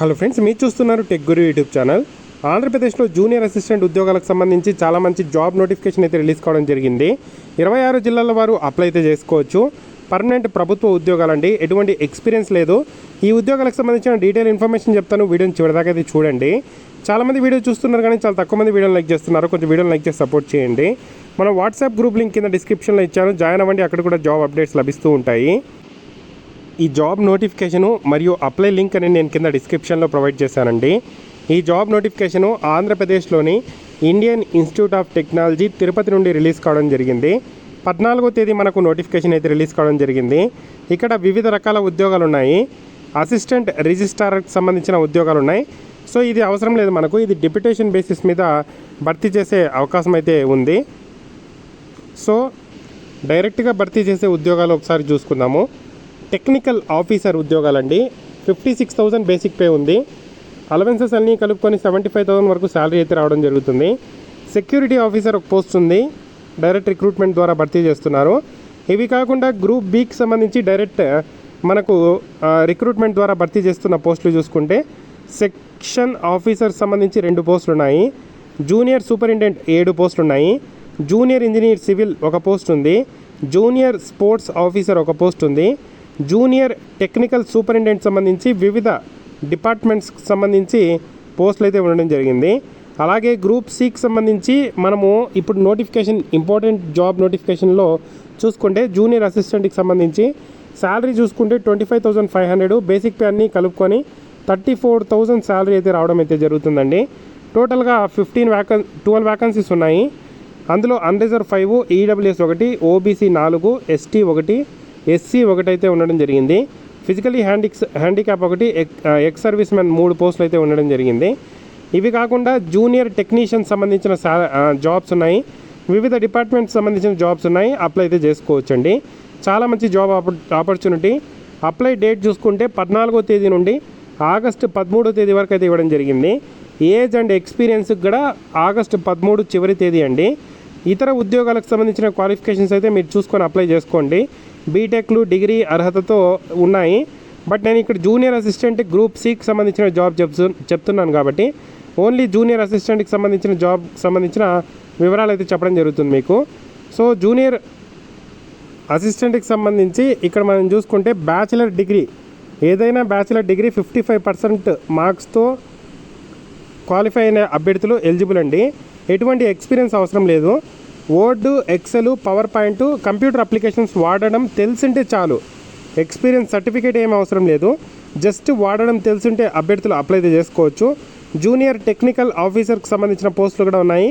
Hello friends మీరు చూస్తున్నారు tech గురు YouTube channel ఆంధ్రప్రదేశ్లో జూనియర్ అసిస్టెంట్ ఉద్యోగాలకు సంబంధించి చాలా మంచి జాబ్ నోటిఫికేషన్ అయితే రిలీజ్ కావడం జరిగింది. ఇరవై ఆరు జిల్లాల వారు అప్లై అయితే చేసుకోవచ్చు. పర్మనెంట్ ప్రభుత్వ ఉద్యోగాలండి. ఎటువంటి ఎక్స్పీరియన్స్ లేదు. ఈ ఉద్యోగాలకు సంబంధించిన డీటెయిల్ ఇన్ఫర్మేషన్ చెప్తాను. వీడియోని చివరిదాకా అయితే చూడండి. చాలామంది వీడియో చూస్తున్నారు కానీ చాలా తక్కువ మంది వీడియోని లైక్ చేస్తున్నారు. కొంచెం వీడియోని లైక్ చేసి సపోర్ట్ చేయండి. మన వాట్సాప్ గ్రూప్ లింక్ కింద డిస్క్రిప్షన్లో ఇచ్చాను. జాయిన్ అవ్వండి. అక్కడ కూడా జాబ్ అప్డేట్స్ లభిస్తూ ఉంటాయి. ఈ జాబ్ నోటిఫికేషను మరియు అప్లై లింక్ అనేది నేను కింద డిస్క్రిప్షన్లో ప్రొవైడ్ చేశానండి. ఈ జాబ్ నోటిఫికేషను ఆంధ్రప్రదేశ్లోని Indian Institute of Technology Tirupati నుండి రిలీజ్ కావడం జరిగింది. పద్నాలుగో తేదీ మనకు నోటిఫికేషన్ అయితే రిలీజ్ కావడం జరిగింది. ఇక్కడ వివిధ రకాల ఉద్యోగాలు ఉన్నాయి అసిస్టెంట్ రిజిస్ట్రార్కి సంబంధించిన ఉద్యోగాలు ఉన్నాయి సో ఇది అవసరం లేదు మనకు. ఇది డిప్యుటేషన్ బేసిస్ మీద భర్తీ చేసే అవకాశం అయితే ఉంది. సో డైరెక్ట్గా భర్తీ చేసే ఉద్యోగాలు ఒకసారి చూసుకుందాము. Technical officer ఉద్యోగాలండి. Fifty six thousand basic pay ఉంది. అలవెన్సెస్ అన్నీ కలుపుకొని సెవెంటీ ఫైవ్ థౌసండ్ వరకు శాలరీ అయితే రావడం జరుగుతుంది. సెక్యూరిటీ ఆఫీసర్ ఒక పోస్ట్ ఉంది. డైరెక్ట్ రిక్రూట్మెంట్ ద్వారా భర్తీ చేస్తున్నారు. ఇవి కాకుండా గ్రూప్ బీకి సంబంధించి డైరెక్ట్ మనకు రిక్రూట్మెంట్ ద్వారా భర్తీ చేస్తున్న పోస్టులు చూసుకుంటే సెక్షన్ ఆఫీసర్ సంబంధించి రెండు పోస్టులు ఉన్నాయి. జూనియర్ సూపరింటెండెంట్ ఏడు పోస్టులు ఉన్నాయి. జూనియర్ ఇంజనీర్ సివిల్ ఒక పోస్ట్ ఉంది. జూనియర్ స్పోర్ట్స్ ఆఫీసర్ ఒక పోస్ట్ ఉంది. జూనియర్ టెక్నికల్ సూపరింటెండెంట్ సంబంధించి వివిధ డిపార్ట్మెంట్స్కి సంబంధించి పోస్టులు అయితే ఉండడం జరిగింది. అలాగే గ్రూప్ సికి సంబంధించి మనము ఇప్పుడు నోటిఫికేషన్ ఇంపార్టెంట్ జాబ్ నోటిఫికేషన్లో చూసుకుంటే జూనియర్ అసిస్టెంట్కి సంబంధించి శాలరీ చూసుకుంటే twenty five thousand five hundred basic pay అన్నీ కలుపుకొని థర్టీ ఫోర్ థౌసండ్ శాలరీ అయితే రావడం అయితే జరుగుతుందండి. టోటల్గా ఫిఫ్టీన్ వ్యాకన్ ట్వెల్వ్ వ్యాకన్సీస్ ఉన్నాయి. అందులో అన్రిజర్వ్ ఫైవ్ ఈడబ్ల్యూఎస్ ఒకటి ఓబీసీ నాలుగు ఎస్టీ ఒకటి ఎస్సీ ఒకటైతే ఉండడం జరిగింది. ఫిజికలీ హ్యాండిక్స్ హ్యాండిక్యాప్ ఒకటి ఎక్ ఎక్స్ సర్వీస్ మ్యాన్ మూడు పోస్టులు అయితే ఉండడం జరిగింది. ఇవి కాకుండా జూనియర్ టెక్నీషియన్ సంబంధించిన సా జాబ్స్ ఉన్నాయి. వివిధ డిపార్ట్మెంట్స్ సంబంధించిన జాబ్స్ ఉన్నాయి. అప్లై అయితే చేసుకోవచ్చండి. చాలా మంచి జాబ్ ఆపర్చునిటీ అప్లై డేట్ చూసుకుంటే పద్నాలుగో తేదీ నుండి ఆగస్టు పదమూడో తేదీ వరకు అయితే ఇవ్వడం జరిగింది. ఏజ్ అండ్ ఎక్స్పీరియన్స్కి కూడా ఆగస్టు పదమూడు చివరి తేదీ అండి. ఇతర ఉద్యోగాలకు సంబంధించిన క్వాలిఫికేషన్స్ అయితే మీరు చూసుకొని అప్లై చేసుకోండి. బీటెక్లు డిగ్రీ అర్హతతో ఉన్నాయి. బట్ నేను ఇక్కడ జూనియర్ అసిస్టెంట్ గ్రూప్ సికి సంబంధించిన జాబ్ చెప్తు చెప్తున్నాను కాబట్టి ఓన్లీ జూనియర్ అసిస్టెంట్కి సంబంధించిన జాబ్ సంబంధించిన వివరాలు అయితే చెప్పడం జరుగుతుంది మీకు. సో జూనియర్ అసిస్టెంట్కి సంబంధించి ఇక్కడ మనం చూసుకుంటే బ్యాచిలర్ డిగ్రీ ఏదైనా bachelor degree fifty five percent మార్క్స్తో qualify అయిన అభ్యర్థులు ఎలిజిబుల్ అండి. ఎటువంటి ఎక్స్పీరియన్స్ అవసరం లేదు. Word Excel PowerPoint computer applications వాడడం తెలిసింటే చాలు. ఎక్స్పీరియన్స్ సర్టిఫికేట్ ఏం అవసరం లేదు. జస్ట్ వాడడం తెలిసింటే అభ్యర్థులు అప్లై చేసుకోవచ్చు. జూనియర్ టెక్నికల్ ఆఫీసర్కి సంబంధించిన పోస్టులు కూడా ఉన్నాయి.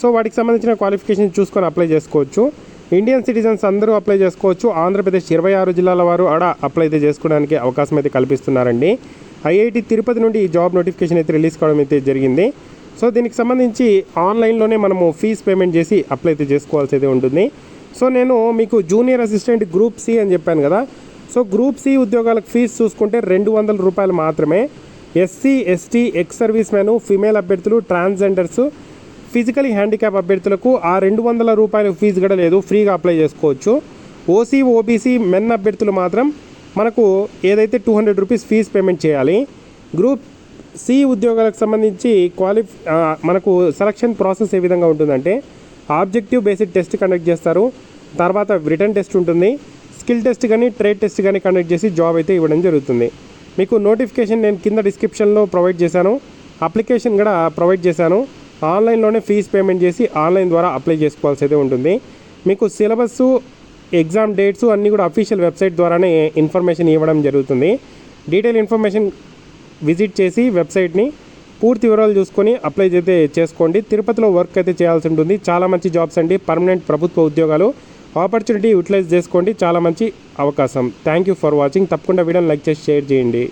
సో వాటికి సంబంధించిన క్వాలిఫికేషన్ చూసుకొని అప్లై చేసుకోవచ్చు. ఇండియన్ సిటిజన్స్ అందరూ అప్లై చేసుకోవచ్చు. ఆంధ్రప్రదేశ్ ఇరవై ఆరు జిల్లాల వారు ఆడ అప్లై అయితే చేసుకోవడానికి అవకాశం అయితే కల్పిస్తున్నారండి. ఐఐటి తిరుపతి నుండి ఈ జాబ్ నోటిఫికేషన్ అయితే రిలీజ్ కావడం అయితే జరిగింది. సో దీనికి సంబంధించి ఆన్లైన్లోనే మనము ఫీజ్ పేమెంట్ చేసి అప్లై అయితే చేసుకోవాల్సి అయితే ఉంటుంది. సో నేను మీకు జూనియర్ అసిస్టెంట్ గ్రూప్ సి అని చెప్పాను కదా. సో గ్రూప్ సి ఉద్యోగాలకు ఫీజు చూసుకుంటే రెండు వందల రూపాయలు మాత్రమే. ఎస్సీ ఎస్టీ ఎక్స్ సర్వీస్ మ్యాను ఫిమేల్ అభ్యర్థులు ట్రాన్స్జెండర్స్ ఫిజికలీ హ్యాండిక్యాప్ అభ్యర్థులకు ఆ రెండు వందల రూపాయల ఫీజు కూడా లేదు. ఫ్రీగా అప్లై చేసుకోవచ్చు. ఓసీ ఓబీసీ మెన్ అభ్యర్థులు మాత్రం మనకు ఏదైతే two hundred rupees fee payment చేయాలి గ్రూప్ సి ఉద్యోగాలకు సంబంధించి క్వాలిఫ్ మనకు సెలక్షన్ ప్రాసెస్ ఏ విధంగా ఉంటుందంటే ఆబ్జెక్టివ్ బేసిక్ టెస్ట్ కండక్ట్ చేస్తారు తర్వాత రిటర్న్ టెస్ట్ ఉంటుంది స్కిల్ టెస్ట్ కానీ ట్రేడ్ టెస్ట్ కానీ కండక్ట్ చేసి జాబ్ అయితే ఇవ్వడం జరుగుతుంది. మీకు నోటిఫికేషన్ నేను కింద డిస్క్రిప్షన్లో ప్రొవైడ్ చేశాను అప్లికేషన్ కూడా ప్రొవైడ్ చేశాను ఆన్లైన్లోనే ఫీజు పేమెంట్ చేసి ఆన్లైన్ ద్వారా అప్లై చేసుకోవాల్సి అయితే ఉంటుంది. మీకు సిలబస్ ఎగ్జామ్ డేట్స్ అన్నీ కూడా అఫీషియల్ వెబ్సైట్ ద్వారానే ఇన్ఫర్మేషన్ ఇవ్వడం జరుగుతుంది. డీటెయిల్ ఇన్ఫర్మేషన్ విజిట్ చేసి వెబ్సైట్ని పూర్తి వివరాలు చూసుకొని అప్లై అయితే చేసుకోండి. తిరుపతిలో వర్క్ అయితే చేయాల్సి ఉంటుంది. చాలా మంచి జాబ్స్ అండి. పర్మనెంట్ ప్రభుత్వ ఉద్యోగాలు. ఆపర్చునిటీ యూటిలైజ్ చేసుకోండి. చాలా మంచి అవకాశం. Thank you for watching. తప్పకుండా వీడియోని లైక్ చేసి షేర్ చేయండి.